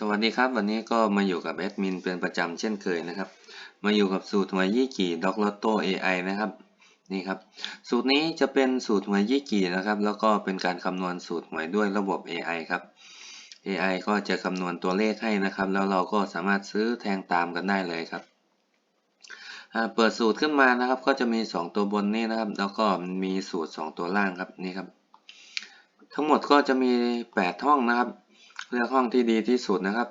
สวัสดีครับวันนี้ก็มาอยู่กับแอดมินเป็นประจำเช่นเคยนะครับ มาอยู่กับสูตรหวยยี่กี่ด็อกลอตโต้ AI นะครับนี่ครับสูตรนี้จะเป็นสูตรหวยยี่กี่นะครับ แล้วก็เป็นการคำนวณสูตรหวยด้วยระบบ AI ครับ AI ก็จะคำนวณตัวเลขให้นะครับ แล้วเราก็สามารถซื้อแทงตามกันได้เลยครับเปิดสูตรขึ้นมานะครับ ก็จะมี 2 ตัวบนนี่นะครับ แล้วก็มีสูตร 2 ตัวล่างครับนี่ครับ ทั้งหมดก็จะมี 8 ห้องนะครับ เลือกห้องที่ดีที่สุดนะครับ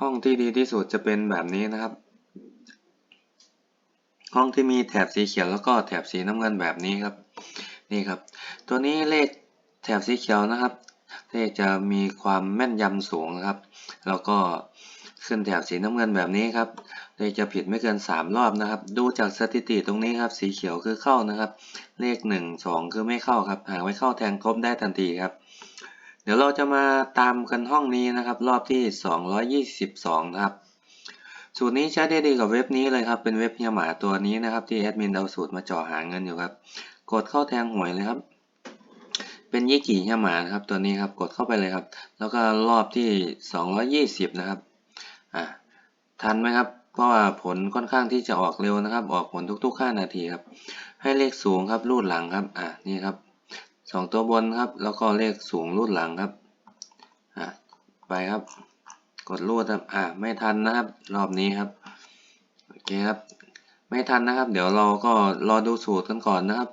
ห้องที่ดีที่สุดจะเป็นแบบนี้นะครับ ห้องที่มีแถบสีเขียวแล้วก็แถบสีน้ำเงินแบบนี้ครับ นี่ครับ ตัวนี้เลขแถบสีเขียวนะครับเลขจะมีความแม่นยำสูงนะครับ แล้วก็ขึ้นแถบสีน้ำเงินแบบนี้ครับเลขจะผิดไม่เกิน 3 รอบนะครับ ดูจากสถิติตรงนี้ครับ สีเขียวคือเข้านะครับ เลข 1 2 คือไม่เข้าครับ หากไม่เข้าแทงครบได้ทันทีครับ เดี๋ยวเราจะมาตามกันห้องนี้นะครับ รอบที่ 222 ครับ สูตรนี้ใช้ได้ดีกับเว็บนี้เลยครับ เป็นเว็บเฮียหมาตัวนี้นะครับ ที่แอดมินเอาสูตรมาเจาะหาเงินอยู่ครับ กดเข้าแทงหวยเลยครับ เป็นยี่กี่เฮียหมาครับตัวนี้ครับ กดเข้าไปเลยครับ แล้วก็รอบที่ 220 นะครับ อ่าทันไหมครับ เพราะว่าผลค่อนข้างที่จะออกเร็วนะครับ ออกผลทุกๆ5นาทีครับ ให้เลขสูงครับ รูดหลังครับ อ่านี่ครับ สองตัวบนครับ แล้วก็เลขสูงรูดหลังครับอ่าไปครับ กดรูดครับอ่าไม่ทันนะครับ รอบนี้ครับโอเคครับ ไม่ทันนะครับ เดี๋ยวเราก็รอดูสูตรกันก่อนนะครับ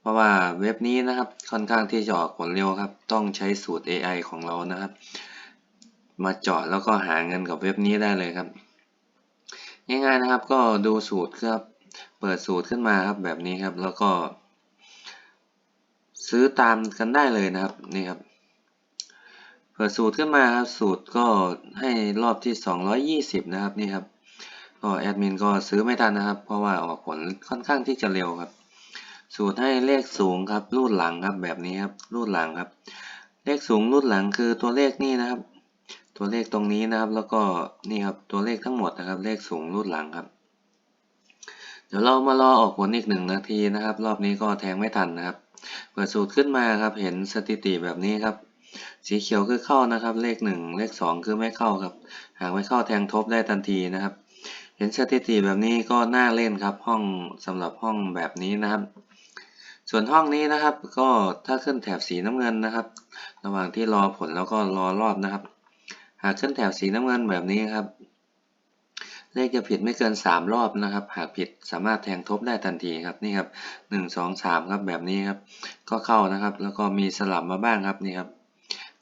เพราะว่าเว็บนี้นะครับค่อนข้างที่จะออกผลเร็วครับ ต้องใช้สูตร AI ของเรานะครับ มาเจาะแล้วก็หาเงินกับเว็บนี้ได้เลยครับ ง่ายๆนะครับ ก็ดูสูตรครับ เปิดสูตรขึ้นมาครับแบบนี้ครับ แล้วก็ ซื้อตามกันได้เลยนะครับนี่ครับเปิดสูตรขึ้นมาครับสูตรก็ให้รอบที่ 220 นะครับนี่ครับก็แอดมินก็ซื้อไม่ทันนะครับ เพราะว่าออกผลค่อนข้างที่จะเร็วครับ สูตรให้เลขสูงครับรูดหลังครับแบบนี้ครับรูดหลังครับ เลขสูงรูดหลังคือตัวเลขนี่นะครับ ตัวเลขตรงนี้นะครับ แล้วก็นี่ครับตัวเลขทั้งหมดนะครับ เลขสูงรูดหลังครับ เดี๋ยวเรามารอออกผลอีกหนึ่งนาทีนะครับ รอบนี้ก็แทงไม่ทันนะครับ เปิดสูตรขึ้นมาครับ เห็นสถิติแบบนี้ครับ สีเขียวคือเข้านะครับ เลขหนึ่งเลขสองคือไม่เข้าครับ หากไม่เข้าแทงทบได้ทันทีนะครับ เห็นสถิติแบบนี้ก็น่าเล่นครับ ห้องสำหรับห้องแบบนี้นะครับ ส่วนห้องนี้นะครับ ก็ถ้าขึ้นแถบสีน้ำเงินนะครับ ระหว่างที่รอผลแล้วก็รอรอบนะครับ หากขึ้นแถบสีน้ำเงินแบบนี้ครับ เลขจะผิดไม่เกิน 3 รอบนะครับ หากผิดสามารถแทงทบได้ทันทีครับนี่ครับ1 2 3ครับแบบนี้ครับก็เข้านะครับ แล้วก็มีสลับมาบ้างครับนี่ครับ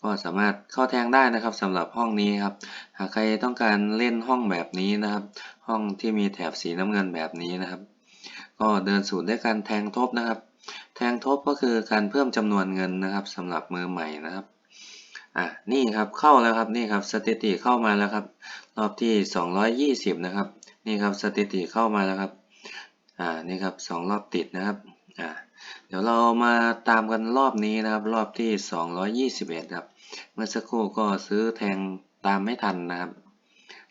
ก็สามารถเข้าแทงได้นะครับสำหรับห้องนี้ครับ หากใครต้องการเล่นห้องแบบนี้นะครับ ห้องที่มีแถบสีน้ำเงินแบบนี้นะครับ ก็เดินสูตรด้วยการแทงทบนะครับ แทงทบก็คือการเพิ่มจำนวนเงินนะครับสำหรับมือใหม่นะครับ อะนี่ครับเข้าแล้วครับนี่ครับสถิติเข้ามาแล้วครับ รอบที่ 220 นะครับ นี่ครับสถิติเข้ามาแล้วครับอ่านี่ครับสองรอบติดนะครับอ่าเดี๋ยวเรามาตามกันรอบนี้นะครับ รอบที่ 221 ครับ เมื่อสักครู่ก็ซื้อแทงตามไม่ทันนะครับ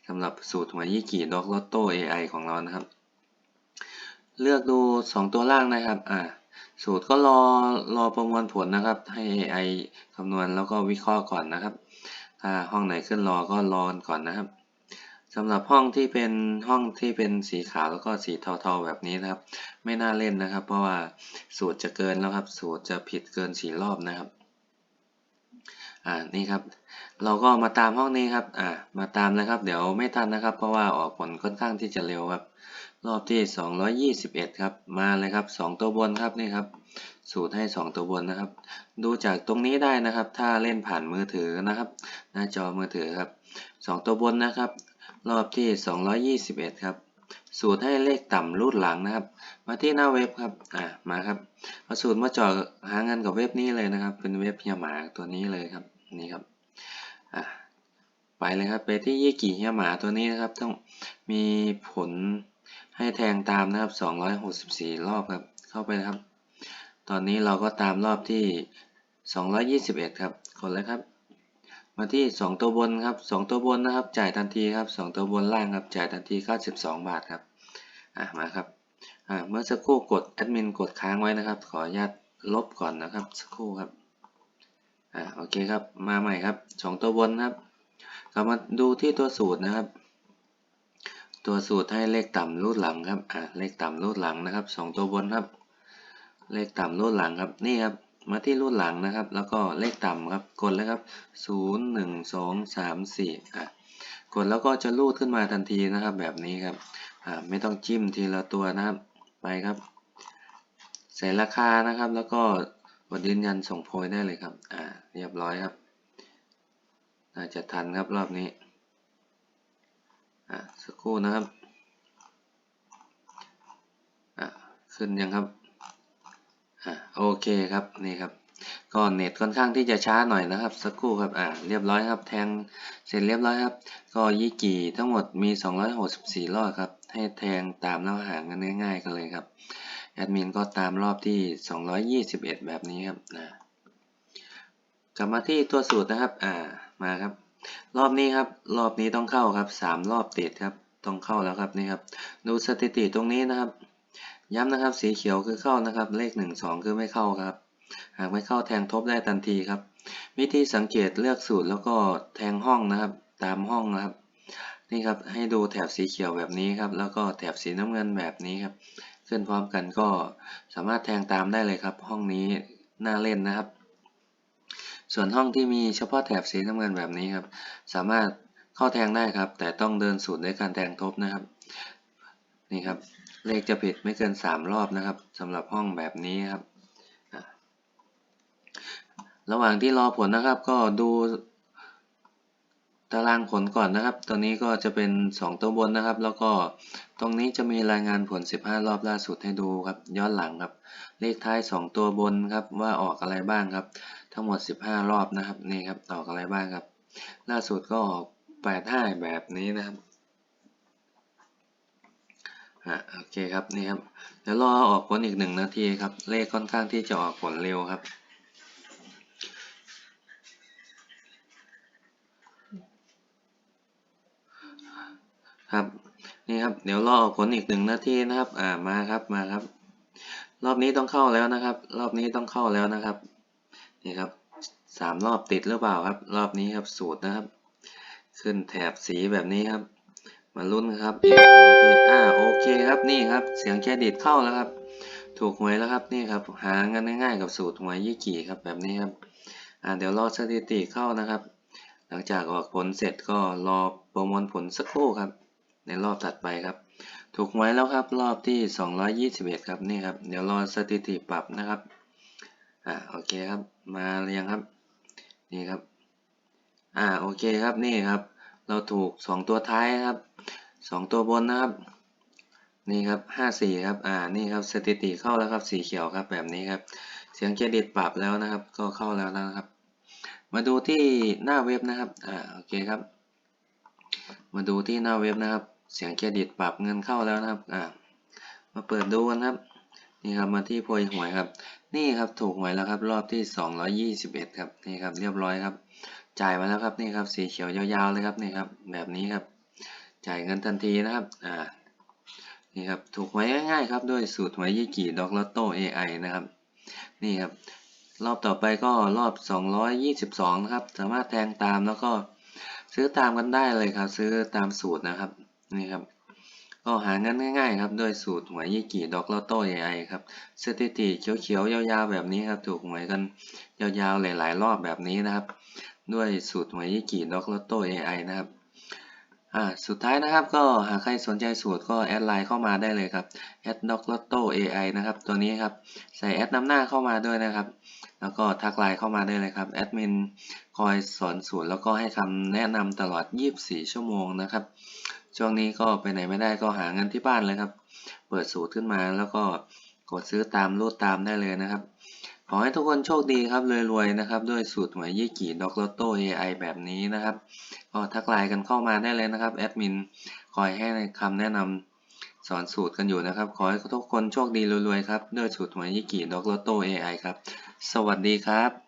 สำหรับสูตรหัวยี่กี่ด็อกลอตโต้ AI ของเรานะครับ เลือกดู 2 ตัวล่างนะครับอ่า สูตรก็รอรอประมวลผลนะครับ ให้ AI คำนวณแล้วก็วิเคราะห์ก่อนนะครับ ถ้าห้องไหนขึ้นรอก็รอก่อนนะครับสำหรับห้องที่เป็นห้องที่เป็นสีขาวแล้วก็สีเทาๆแบบนี้นะครับ ไม่น่าเล่นนะครับ เพราะว่าสูตรจะเกินแล้วครับ สูตรจะผิดเกินสีรอบนะครับอ่านี่ครับ เราก็มาตามห้องนี้ครับอ่ามาตามนะครับ เดี๋ยวไม่ทันนะครับ เพราะว่าออกผลค่อนข้างที่จะเร็วครับ รอบที่ 221 ครับ มาเลยครับ 2 ตัวบนครับนี่ครับ สูตรให้ 2 ตัวบนนะครับ ดูจากตรงนี้ได้นะครับ ถ้าเล่นผ่านมือถือนะครับ หน้าจอมือถือครับ 2 ตัวบนนะครับ รอบที่ 221 ครับ สูตรให้เลขต่ำรูดหลังนะครับ มาที่หน้าเว็บครับ อ่ามาครับเอาสูตรมาจอหาเงินกับเว็บนี้เลยนะครับ เป็นเว็บเฮียหมาตัวนี้เลยครับ นี่ครับ อ่าไปเลยครับ ไปที่ยี่กี่เฮียหมาตัวนี้นะครับ ต้องมีผล ให้แทงตามนะครับ 264 รอบครับ เข้าไปนะครับ ตอนนี้เราก็ตามรอบที่ 221 ครับกดเลยครับ มาที่ 2 ตัวบนครับ 2 ตัวบนนะครับ จ่ายทันทีครับ 2 ตัวบนล่างครับ จ่ายทันที 92 บาทครับ อะ มาครับอ่าเมื่อสักครู่กดแอดมินกดค้างไว้นะครับ ขออนุญาตลบก่อนนะครับ สักครู่ครับ อ่าโอเคครับ มาใหม่ครับ 2 ตัวบนครับ กลับมาดูที่ตัวสูตรนะครับ ตัวสูตรให้เลขต่ำรูดหลังครับ อ่าเลขต่ำรูดหลังนะครับสองตัวบนครับ เลขต่ำรูดหลังครับ นี่ครับ มาที่รูดหลังนะครับ แล้วก็เลขต่ำครับ กดเลยครับศูนย์หนึ่งสองสามสี่อะ กดแล้วก็จะรูดขึ้นมาทันทีนะครับ แบบนี้ครับ อ่า ไม่ต้องจิ้มทีละตัวนะครับ ไปครับ ใส่ราคานะครับ แล้วก็กดยืนยันส่งโพยได้เลยครับ อ่า เรียบร้อยครับน่าจะทันครับรอบนี้ อ่าสักครู่นะครับอ่าขึ้นยังครับอ่าโอเคครับนี่ครับก็เน็ตค่อนข้างที่จะช้าหน่อยนะครับ สักครู่ครับอ่าเรียบร้อยครับ แทงเสร็จเรียบร้อยครับ ก็ยี่กี่ทั้งหมดมี 264 รอบครับ ให้แทงตามแล้วหางกันง่ายๆกันเลยครับแอดมินก็ตามรอบที่ 221 แบบนี้ครับนะกลับมาที่ตัวสูตรนะครับอ่ามาครับ รอบนี้ครับ รอบนี้ต้องเข้าครับ3รอบติดครับ ต้องเข้าแล้วครับนี่ครับ ดูสถิติตรงนี้นะครับ ย้ำนะครับ สีเขียวคือเข้านะครับ เลข1 2คือไม่เข้าครับ หากไม่เข้าแทงทบได้ทันทีครับ วิธีสังเกตเลือกสูตรแล้วก็แทงห้องนะครับ ตามห้องนะครับ นี่ครับ ให้ดูแถบสีเขียวแบบนี้ครับ แล้วก็แถบสีน้ำเงินแบบนี้ครับ ขึ้นพร้อมกันก็สามารถแทงตามได้เลยครับ ห้องนี้น่าเล่นนะครับ ส่วนห้องที่มีเฉพาะแถบสีน้ำเงินแบบนี้ครับ สามารถเข้าแทงได้ครับ แต่ต้องเดินสูตรด้วยการแทงทบนะครับ นี่ครับ เลขจะผิดไม่เกิน 3 รอบนะครับสำหรับห้องแบบนี้ครับ ระหว่างที่รอผลนะครับ ก็ดูตารางผลก่อนนะครับตัวนี้ก็จะเป็น 2 ตัวบนนะครับ แล้วก็ตรงนี้จะมีรายงานผล 15 รอบล่าสุดให้ดูครับ ย้อนหลังครับ เลขท้าย 2 ตัวบนครับว่าออกอะไรบ้างครับ ทั้งหมด 15 รอบนะครับนี่ครับออกอะไรบ้างครับ ล่าสุดก็ออก85แบบนี้นะครับอะโอเคครับนี่ครับเดี๋ยวรอออกผลอีกหนึ่งนาทีครับ เลขค่อนข้างที่จะออกผลเร็วครับครับนี่ครับเดี๋ยวรอออกผลอีกหนึ่งนาทีนะครับ อ่ามาครับมาครับ รอบนี้ต้องเข้าแล้วนะครับ รอบนี้ต้องเข้าแล้วนะครับ นี่ครับสามรอบติดหรือเปล่าครับ รอบนี้ครับสูตรนะครับ ขึ้นแถบสีแบบนี้ครับ มาลุ้นครับอีกทีอ่าโอเคครับนี่ครับ เสียงเครดิตเข้าแล้วครับ ถูกหวยแล้วครับนี่ครับ หากันง่ายๆกับสูตรหวยยี่กี่ครับแบบนี้ครับอ่าเดี๋ยวรอสถิติเข้านะครับ หลังจากออกผลเสร็จก็รอประมวลผลสักครู่ครับ ในรอบถัดไปครับถูกหวยแล้วครับรอบที่ 221 ครับนี่ครับ เดี๋ยวรอสถิติปรับนะครับ อ่าโอเคครับ มาเรียงครับ นี่ครับ อ่าโอเคครับนี่ครับ เราถูก 2 ตัวท้ายครับ 2 ตัวบนนะครับ นี่ครับ54ครับ อ่านี่ครับสถิติเข้าแล้วครับสีเขียวครับแบบนี้ครับ เสียงเครดิตปรับแล้วนะครับ ก็เข้าแล้วนะครับ มาดูที่หน้าเว็บนะครับ อ่าโอเคครับ มาดูที่หน้าเว็บนะครับ เสียงเครดิตปรับเงินเข้าแล้วนะครับ อ่ามาเปิดดูกันครับ นี่ครับมาที่โพยหวยครับ นี่ครับถูกหวยแล้วครับ รอบที่ 221 ครับนี่ครับเรียบร้อยครับ จ่ายมาแล้วครับนี่ครับสีเขียวยาวๆเลยครับนี่ครับแบบนี้ครับ จ่ายเงินทันทีนะครับอ่านี่ครับถูกหวยง่ายๆครับด้วยสูตรหวยยี่กี่ด็อกลอตโต้ AI นะครับนี่ครับรอบต่อไปก็รอบ 222 นะครับ สามารถแทงตามแล้วก็ซื้อตามกันได้เลยครับ ซื้อตามสูตรนะครับนี่ครับ ก็หาเงินง่ายๆครับด้วยสูตรหวยยี่กี่ด็อกลอตโต้ AI ครับสถิติเขียวๆยาวๆแบบนี้ครับถูกหวยกันยาวๆหลายๆรอบแบบนี้นะครับ ด้วยสูตรหวยยี่กี่ด็อกลอตโต้ AI นะครับอ่าสุดท้ายนะครับก็หากใครสนใจสูตรก็แอดไลน์เข้ามาได้เลยครับแอดด็อกลอตโต้ AI นะครับตัวนี้ครับใส่แอดนำหน้าเข้ามาด้วยนะครับแล้วก็ทักไลน์เข้ามาได้เลยครับแอดมินคอยสอนสูตรแล้วก็ให้คำแนะนำตลอด 24 ชั่วโมงนะครับ ช่วงนี้ก็ไปไหนไม่ได้ก็หาเงินที่บ้านเลยครับ เปิดสูตรขึ้นมาแล้วก็กดซื้อตามรูดตามได้เลยนะครับ ขอให้ทุกคนโชคดีครับรวยๆนะครับ ด้วยสูตรหวยยี่กี่ด็อกลอตโต้ AI แบบนี้นะครับ ก็ทักไลน์กันเข้ามาได้เลยนะครับแอดมินคอยให้คำแนะนำสอนสูตรกันอยู่นะครับ ขอให้ทุกคนโชคดีรวยๆครับ ด้วยสูตรหวยยี่กี่ด็อกลอตโต้ AI ครับ สวัสดีครับ